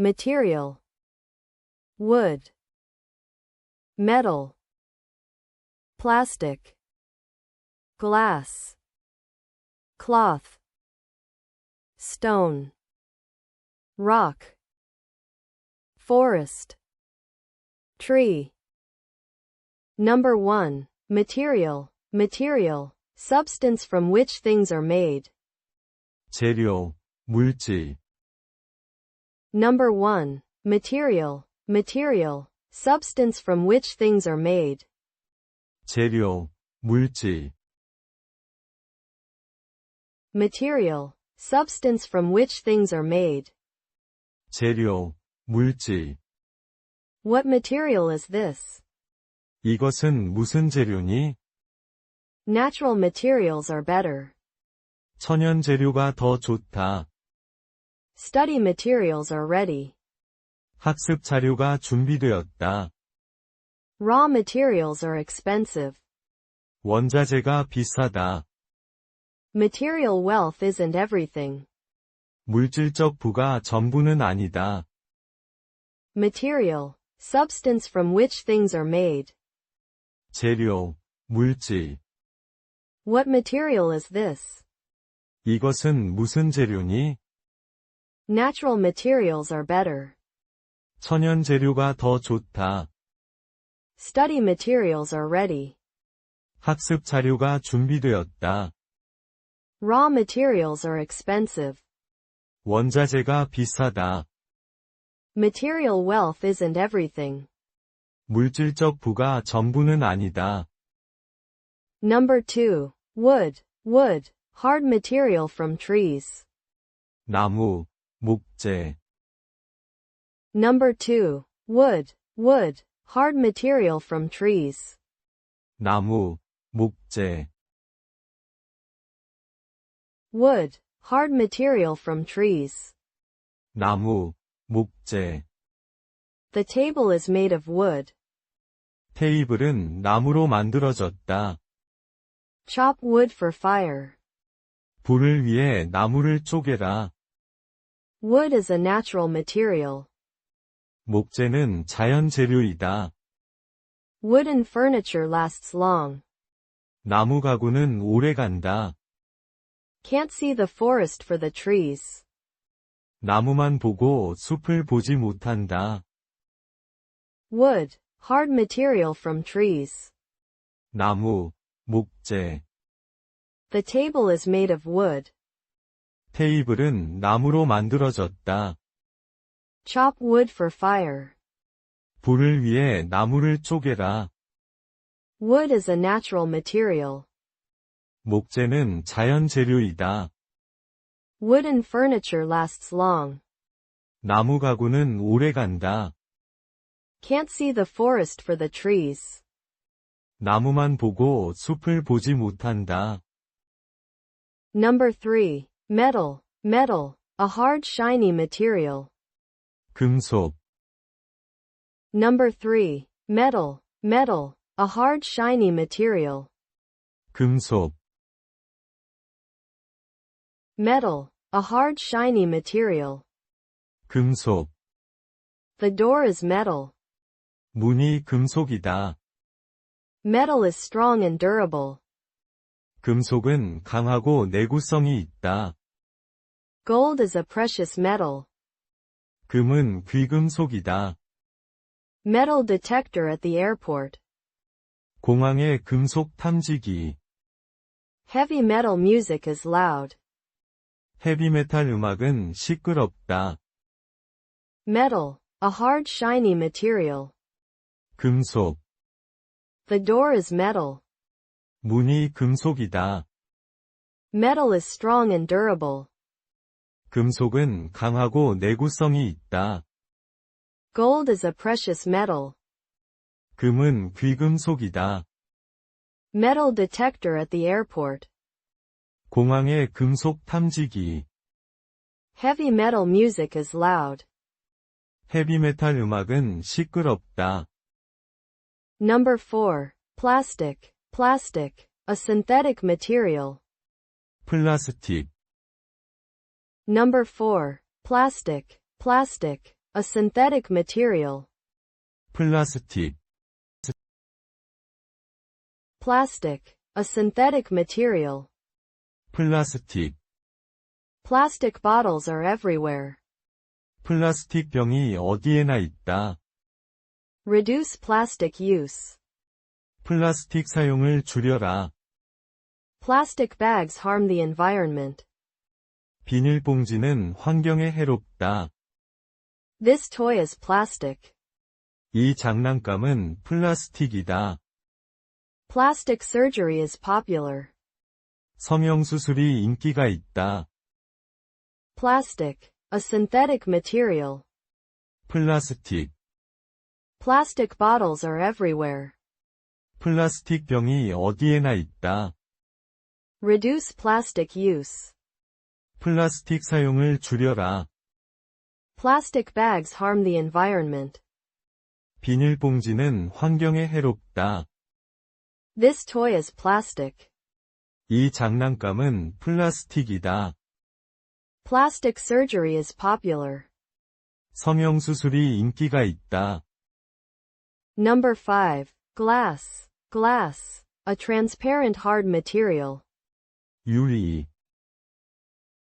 material, wood, metal, plastic, glass, cloth, stone, rock, forest, tree. Number 1. Material, material, substance from which things are made. 재료, 물질, Number 1. Material, material, substance from which things are made. 재료, 물질, Material, substance from which things are made. 재료, 물질. What material is this? 이것은 무슨 재료니? Natural materials are better. 천연 재료가 더 좋다. Study materials are ready. 학습 자료가 준비되었다. Raw materials are expensive. 원자재가 비싸다. Material wealth isn't everything. 물질적 부가 전부는 아니다. Material, substance from which things are made. 재료, 물질. What material is this? 이것은 무슨 재료니? Natural materials are better. 천연 재료가 더 좋다. Study materials are ready. 학습 자료가 준비되었다. Raw materials are expensive. 원자재가 비싸다. Material wealth isn't everything. 물질적 부가 전부는 아니다. Number 2. Wood, wood, hard material from trees. 나무, 목재, Number 2. Wood, wood, hard material from trees. 나무, 목재, Wood, hard material from trees. 나무, 목재. The table is made of wood. 테이블은 나무로 만들어졌다. Chop wood for fire. 불을 위해 나무를 쪼개라. Wood is a natural material. 목재는 자연 재료이다. Wooden furniture lasts long. 나무 가구는 오래 간다. Can't see the forest for the trees. 나무만 보고 숲을 보지 못한다. Wood, hard material from trees. 나무, 목재. The table is made of wood. 테이블은 나무로 만들어졌다. Chop wood for fire. 불을 위해 나무를 쪼개라. Wood is a natural material. 목재는 자연 재료이다. Wooden furniture lasts long. 나무 가구는 오래 간다. Can't see the forest for the trees. 나무만 보고 숲을 보지 못한다. Number 3. Metal, metal, a hard shiny material. 금속, Number 3. Metal, metal, a hard shiny material. 금속, Metal, a hard shiny material. 금속. The door is metal. 문이 금속이다. Metal is strong and durable. 금속은 강하고 내구성이 있다. Gold is a precious metal. 금은 귀금속이다. Metal detector at the airport. 공항의 금속 탐지기. Heavy metal music is loud. 헤비메탈 음악은 시끄럽다. Metal, a hard shiny material. 금속. The door is metal. 문이 금속이다. Metal is strong and durable. 금속은 강하고 내구성이 있다. Gold is a precious metal. 금은 귀금속이다. Metal detector at the airport. 공항의 금속 탐지기. Heavy metal music is loud. 헤비메탈 음악은 시끄럽다. Number 4. Plastic, plastic, a synthetic material. 플라스틱. Number 4. Plastic, plastic, a synthetic material. 플라스틱, Plastic, a synthetic material. 플라스틱, Plastic bottles are everywhere. 플라스틱 병이 어디에나 있다. Reduce plastic use. 플라스틱 사용을 줄여라. Plastic bags harm the environment. 비닐봉지는 환경에 해롭다. This toy is plastic. 이 장난감은 플라스틱이다. Plastic surgery is popular. 성형수술이 인기가 있다. Plastic, a synthetic material. 플라스틱, Plastic bottles are everywhere. 플라스틱 병이 어디에나 있다. Reduce plastic use. 플라스틱 사용을 줄여라. Plastic bags harm the environment. 비닐봉지는 환경에 해롭다. This toy is plastic. 이 장난감은 플라스틱이다. Plastic surgery is popular. 성형수술이 인기가 있다. Number 5. Glass. Glass. A transparent hard material. 유리,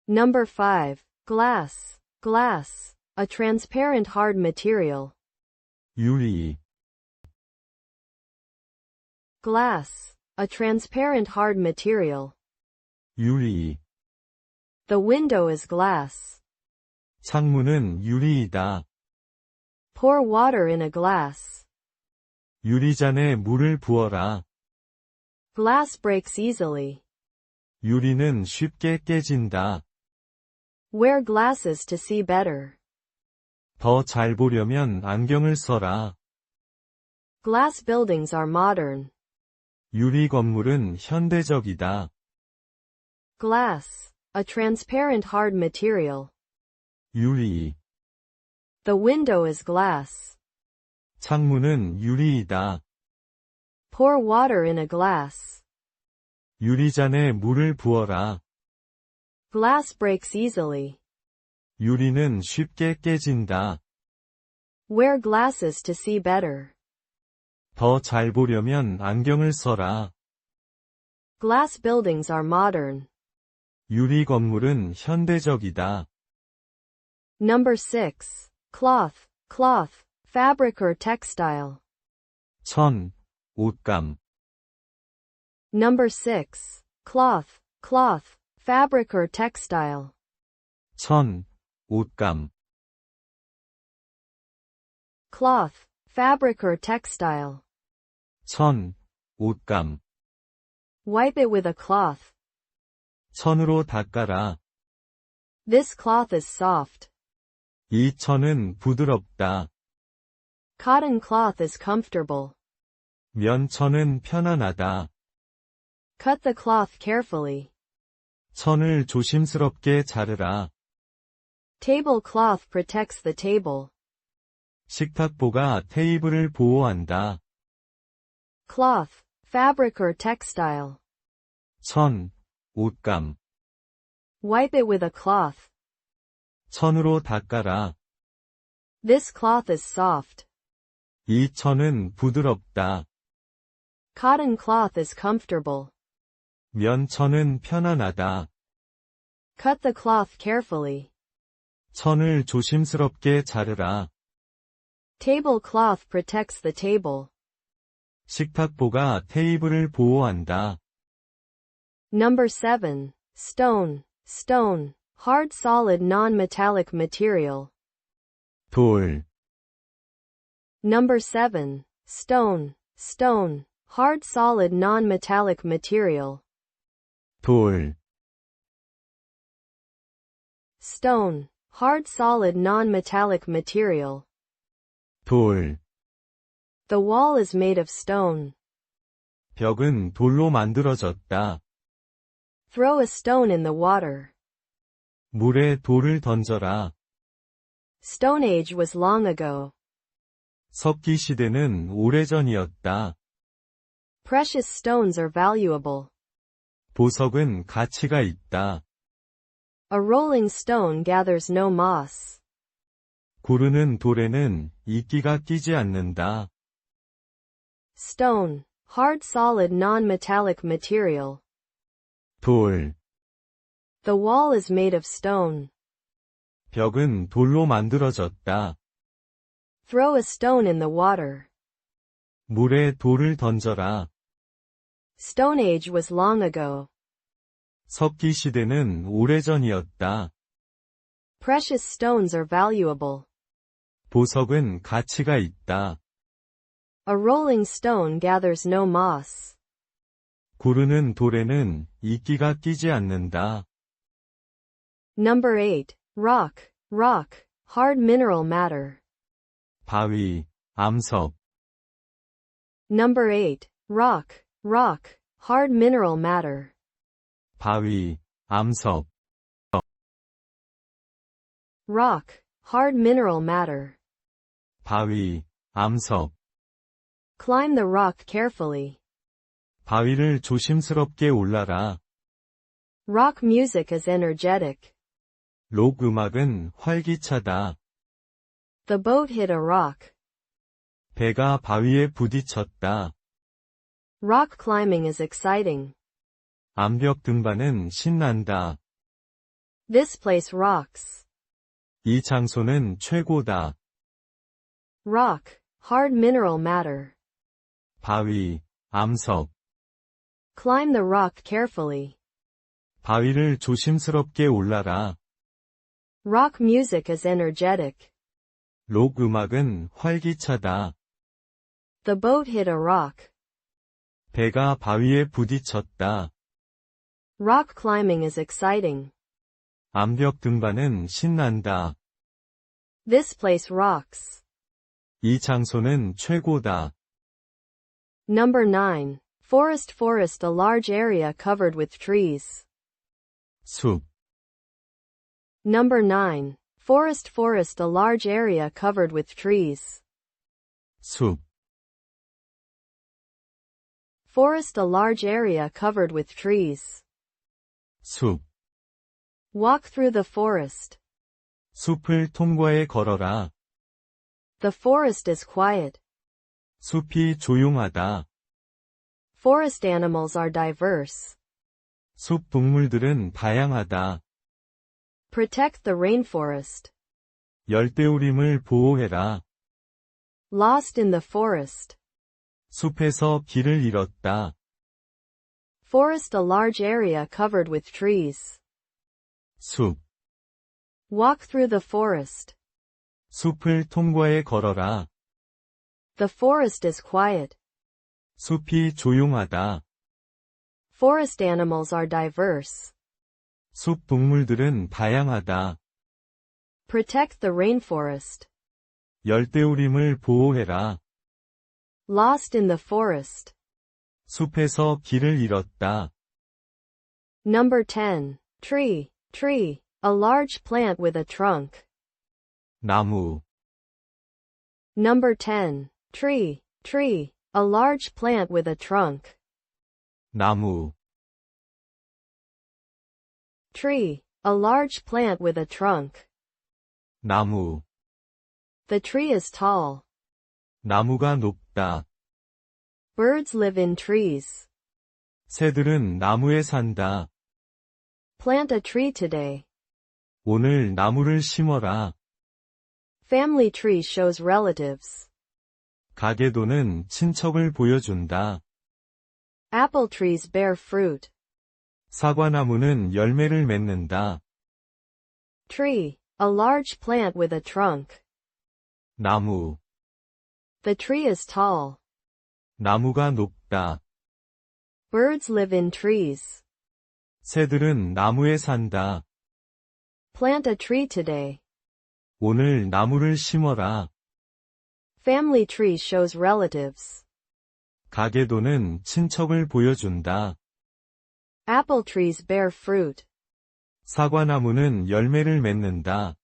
Number 5. Glass. Glass. A transparent hard material. 유리, Glass. A transparent hard material. 유리. The window is glass. 창문은 유리이다. Pour water in a glass. 유리잔에 물을 부어라. Glass breaks easily. 유리는 쉽게 깨진다. Wear glasses to see better. 더 잘 보려면 안경을 써라. Glass buildings are modern. 유리 건물은 현대적이다. Glass. A transparent hard material. 유리. The window is glass. 창문은 유리이다. Pour water in a glass. 유리잔에 물을 부어라. Glass breaks easily. 유리는 쉽게 깨진다. Wear glasses to see better. 더 잘 보려면 안경을 써라. Glass buildings are modern. 유리 건물은 현대적이다. Number 6. Cloth. Cloth. Fabric or textile. 천, 옷감. Number 6. Cloth. Cloth. Fabric or textile. 천, 옷감. Cloth. Fabric or textile. 천, 옷감. Wipe it with a cloth. 천으로 닦아라. This cloth is soft. 이 천은 부드럽다. Cotton cloth is comfortable. 면천은 편안하다. Cut the cloth carefully. 천을 조심스럽게 자르라. Tablecloth protects the table. 식탁보가 테이블을 보호한다. Cloth, fabric or textile. 천, 옷감. Wipe it with a cloth. 천으로 닦아라. This cloth is soft. 이 천은 부드럽다. Cotton cloth is comfortable. 면천은 편안하다. Cut the cloth carefully. 천을 조심스럽게 자르라. Tablecloth protects the table. 식탁보가 테이블을 보호한다. Number 7. Stone. Stone. Hard solid non-metallic material. 돌, Number 7. Stone. Stone. Hard solid non-metallic material. 돌, Stone. Hard solid non-metallic material. 돌. The wall is made of stone. 벽은 돌로 만들어졌다. Throw a stone in the water. 물에 돌을 던져라. Stone Age was long ago. 석기 시대는 오래전이었다. Precious stones are valuable. 보석은 가치가 있다. A rolling stone gathers no moss. 고르는 돌에는 이끼가 끼지 않는다. Stone. Hard solid non-metallic material. 돌. The wall is made of stone. 벽은 돌로 만들어졌다. Throw a stone in the water. 물에 돌을 던져라. Stone Age was long ago. 석기 시대는 오래전이었다. Precious stones are valuable. 보석은 가치가 있다. A rolling stone gathers no moss. 고르는 돌에는 이끼가 끼지 않는다. Number 8. Rock. Rock. Hard mineral matter. 바위, 암석, Number 8. Rock. Rock. Hard mineral matter. 바위, 암석, Rock. Hard mineral matter. 바위, 암석. Climb the rock carefully. 바위를 조심스럽게 올라라. Rock music is energetic. 록 음악은 활기차다. The boat hit a rock. 배가 바위에 부딪혔다. Rock climbing is exciting. 암벽 등반은 신난다. This place rocks. 이 장소는 최고다. Rock. Hard mineral matter. 바위, 암석. Climb the rock carefully. 바위를 조심스럽게 올라라. Rock music is energetic. 록 음악은 활기차다. The boat hit a rock. 배가 바위에 부딪혔다. Rock climbing is exciting. 암벽 등반은 신난다. This place rocks. 이 장소는 최고다. Number 9. Forest forest a large area covered with trees. 숲, Number 9. Forest forest a large area covered with trees. 숲, Forest a large area covered with trees. 숲. Walk through the forest. 숲을 통과해 걸어라. The forest is quiet. 숲이 조용하다. Forest animals are diverse. 숲 동물들은 다양하다. Protect the rainforest. 열대우림을 보호해라. Lost in the forest. 숲에서 길을 잃었다. Forest a large area covered with trees. 숲, Walk through the forest. 숲을 통과해 걸어라. The forest is quiet. 숲이 조용하다. Forest animals are diverse. 숲 동물들은 다양하다. Protect the rainforest. 열대우림을 보호해라. Lost in the forest. 숲에서 길을 잃었다. Number 10. Tree. Tree. A large plant with a trunk. 나무, Number 10. Tree. Tree. A large plant with a trunk. 나무, Tree. A large plant with a trunk. 나무. The tree is tall. 나무가 높다. Birds live in trees. 새들은 나무에 산다. Plant a tree today. 오늘 나무를 심어라. Family tree shows relatives. 가게도는 친척을 보여준다. Apple trees bear fruit. 사과나무는 열매를 맺는다. Tree. A large plant with a trunk. 나무, The tree is tall. 나무가 높다. Birds live in trees. 새들은 나무에 산다. Plant a tree today. 오늘 나무를 심어라. Family tree shows relatives. 가게도는 친척을 보여준다. Apple trees bear fruit. 사과나무는 열매를 맺는다.